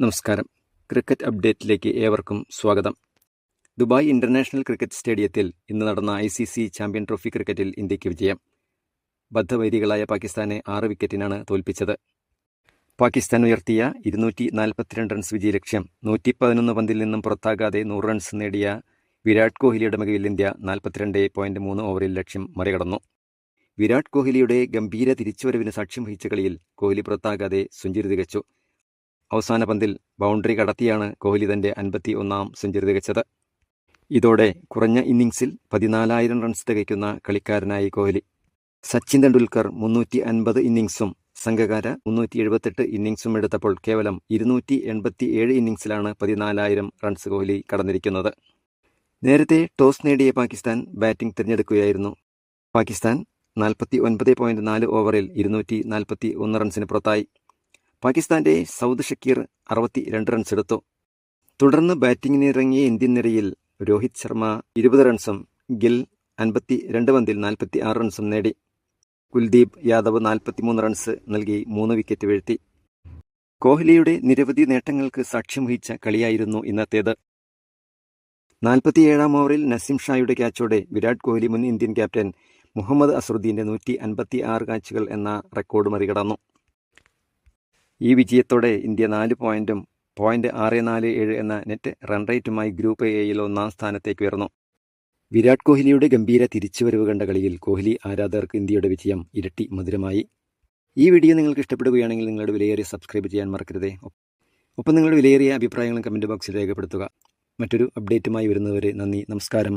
നമസ്കാരം. ക്രിക്കറ്റ് അപ്ഡേറ്റിലേക്ക് ഏവർക്കും സ്വാഗതം. ദുബായ് ഇന്റർനാഷണൽ ക്രിക്കറ്റ് സ്റ്റേഡിയത്തിൽ ഇന്ന് നടന്ന I C C champion trophy ക്രിക്കറ്റിൽ ഇന്ത്യയ്ക്ക് വിജയം. ബദ്ധവൈരികളായ പാകിസ്ഥാനെ ആറ് വിക്കറ്റിനാണ് തോൽപ്പിച്ചത്. പാകിസ്ഥാൻ ഉയർത്തിയ ഇരുന്നൂറ്റി നാൽപ്പത്തിരണ്ട് റൺസ് വിജയ ലക്ഷ്യം നൂറ്റി പതിനൊന്ന് പന്തിൽ നിന്നും പുറത്താകാതെ നൂറ് റൺസ് നേടിയ വിരാട് കോഹ്ലിയുടെ മികവിൽ ഇന്ത്യ നാൽപ്പത്തിരണ്ട് പോയിന്റ് മൂന്ന് ഓവറിൽ ലക്ഷ്യം മറികടന്നു. വിരാട് കോഹ്ലിയുടെ ഗംഭീര തിരിച്ചുവരവിന് സാക്ഷ്യം വഹിച്ച കളിയിൽ കോഹ്ലി പുറത്താകാതെ സെഞ്ചുറി തികച്ചു. അവസാന പന്തിൽ ബൗണ്ടറി കടത്തിയാണ് കോഹ്ലി തന്റെ അൻപത്തി ഒന്നാം സെഞ്ചുറി തികച്ചത്. ഇതോടെ കുറഞ്ഞ ഇന്നിങ്സിൽ പതിനാലായിരം റൺസ് തികയ്ക്കുന്ന കളിക്കാരനായി കോഹ്ലി. സച്ചിൻ തെണ്ടുൽക്കർ മുന്നൂറ്റി അൻപത് ഇന്നിംഗ്സും സംഘകാര മുന്നൂറ്റി എഴുപത്തെട്ട് ഇന്നിംഗ്സും എടുത്തപ്പോൾ കേവലം ഇരുന്നൂറ്റി എൺപത്തി ഏഴ് ഇന്നിംഗ്സിലാണ് പതിനാലായിരം റൺസ് കോഹ്ലി കടന്നിരിക്കുന്നത്. നേരത്തെ ടോസ് നേടിയ പാകിസ്ഥാൻ ബാറ്റിംഗ് തിരഞ്ഞെടുക്കുകയായിരുന്നു. പാകിസ്ഥാൻ നാൽപ്പത്തി ഒൻപത് പോയിന്റ് നാല് ഓവറിൽ ഇരുന്നൂറ്റി നാൽപ്പത്തി ഒന്ന് റൺസിന് പുറത്തായി. പാകിസ്ഥാന്റെ സൗദ് ഷക്കീർ അറുപത്തി രണ്ട് റൺസ് എടുത്തു. തുടർന്ന് ബാറ്റിംഗിനിറങ്ങിയ ഇന്ത്യൻ നിരയിൽ രോഹിത് ശർമ്മ ഇരുപത് റൺസും ഗിൽ അൻപത്തി രണ്ട് പന്തിൽ നാൽപ്പത്തി ആറ് റൺസും നേടി. കുൽദീപ് യാദവ് നാൽപ്പത്തിമൂന്ന് റൺസ് നൽകി മൂന്ന് വിക്കറ്റ് വീഴ്ത്തി. കോഹ്ലിയുടെ നിരവധി നേട്ടങ്ങൾക്ക് സാക്ഷ്യം വഹിച്ച കളിയായിരുന്നു ഇന്നത്തേത്. നാൽപ്പത്തിയേഴാം ഓവറിൽ നസീം ഷായുടെ ക്യാച്ചോടെ വിരാട് കോഹ്ലി മുൻ ഇന്ത്യൻ ക്യാപ്റ്റൻ മുഹമ്മദ് അസറുദ്ദീന്റെ നൂറ്റി അൻപത്തി ആറ് കാച്ചുകൾ എന്ന റെക്കോർഡ് മറികടന്നു. ഈ വിജയത്തോടെ ഇന്ത്യ നാല് പോയിന്റും പോയിന്റ് ആറ് നാല് ഏഴ് എന്ന നെറ്റ് റൺ റേറ്റുമായി ഗ്രൂപ്പ് എയിൽ ഒന്നാം സ്ഥാനത്തേക്ക് ഉയർന്നു. വിരാട് കോഹ്ലിയുടെ ഗംഭീര തിരിച്ചുവരവ് കണ്ട കളിയിൽ കോഹ്ലി ആരാധകർക്ക് ഇന്ത്യയുടെ വിജയം ഇരട്ടി മധുരമായി. ഈ വീഡിയോ നിങ്ങൾക്ക് ഇഷ്ടപ്പെടുകയാണെങ്കിൽ നിങ്ങളുടെ വിലയേറിയ സബ്സ്ക്രൈബ് ചെയ്യാൻ മറക്കരുതേ. ഒപ്പം നിങ്ങളുടെ വിലയേറിയ അഭിപ്രായങ്ങളും കമന്റ് ബോക്സിൽ രേഖപ്പെടുത്തുക. മറ്റൊരു അപ്ഡേറ്റുമായി വരുന്നവരെ നന്ദി നമസ്കാരം.